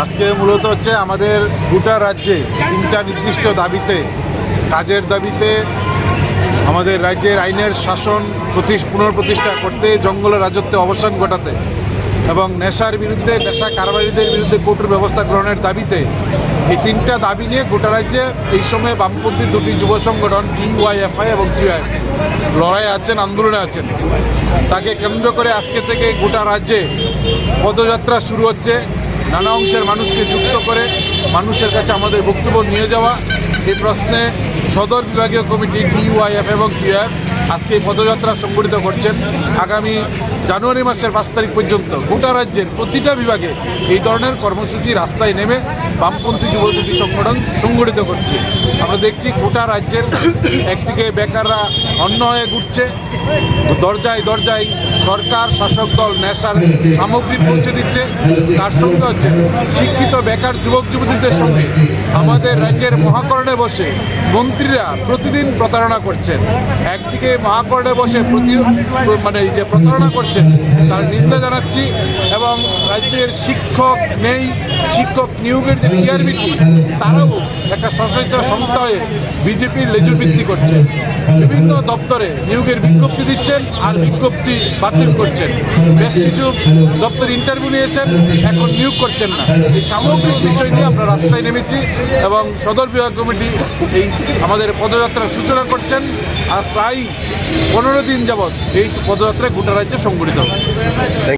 আজকে মূলত হচ্ছে আমাদের গোটা রাজ্যে তিনটা নির্দিষ্ট দাবিতে, কাজের দাবিতে আমাদের রাজ্যের আইনের শাসন প্রতি- পুনঃপ্রতিষ্ঠা করতে, জঙ্গলের রাজত্বে অবসান ঘটাতে এবং নেশার বিরুদ্ধে, নেশা কারবারিদের বিরুদ্ধে কঠোর ব্যবস্থা গ্রহণের দাবিতে এই তিনটা দাবি নিয়ে গোটা রাজ্যে এই সময়ে বামপন্থী দুটি যুব সংগঠন ডিওয়াইএফআই এবং টিআই লড়াই আছেন, আন্দোলনে আছেন। তাকে কেন্দ্র করে আজকে থেকে গোটা রাজ্যে পদযাত্রা শুরু হচ্ছে। নানা অংশের মানুষকে যুক্ত করে মানুষের কাছে আমাদের বক্তব্য নিয়ে যাওয়া। এই প্রশ্নে সদর বিভাগীয় কমিটি ডিওয়াইএফ এবং টিআইএফ আজকে পদযাত্রা সংগঠিত করছেন। আগামী জানুয়ারি মাসের পাঁচ তারিখ পর্যন্ত গোটা রাজ্যের প্রতিটা বিভাগে এই ধরনের কর্মসূচি রাস্তায় নেমে বামপন্থী যুবজীবী সংগঠন সংগঠিত করছে। আমরা দেখছি গোটা রাজ্যের একদিকে বেকাররা অন্য হয়ে ঘুরছে। দরজায় দরজায় সরকার, শাসক দল, নেশার সামগ্রী পৌঁছে দিচ্ছে। তার সঙ্গে হচ্ছে শিক্ষিত বেকার যুবক যুবতীদের সঙ্গে আমাদের রাজ্যের মহাকরণে বসে মন্ত্রীরা প্রতিদিন প্রতারণা করছেন। একদিকে মহাকরণে বসে প্রতি মানে যে প্রতারণা করছেন, তার নিন্দা জানাচ্ছি এবং রাজ্যের শিক্ষক নেই, শিক্ষক নিয়োগের যে টিআরবিটি তারাও একটা স্বশাসিত সংস্থা হয়ে বিজেপির লেজুবৃত্তি করছে। বিভিন্ন দপ্তরে নিয়োগের বিজ্ঞপ্তি দিচ্ছেন আর বিজ্ঞপ্তি বাতিল করছেন। বেশ কিছু দপ্তর ইন্টারভিউ নিয়েছেন, এখন নিয়োগ করছেন না। এই সামগ্রিক বিষয় নিয়ে আমরা রাস্তায় নেমেছি এবং সদর বিভাগ কমিটি এই আমাদের পদযাত্রার সূচনা করছেন আর প্রায় পনেরো দিন যাবৎ এই পদযাত্রা গোটা রাজ্যে সংগঠিত হবে।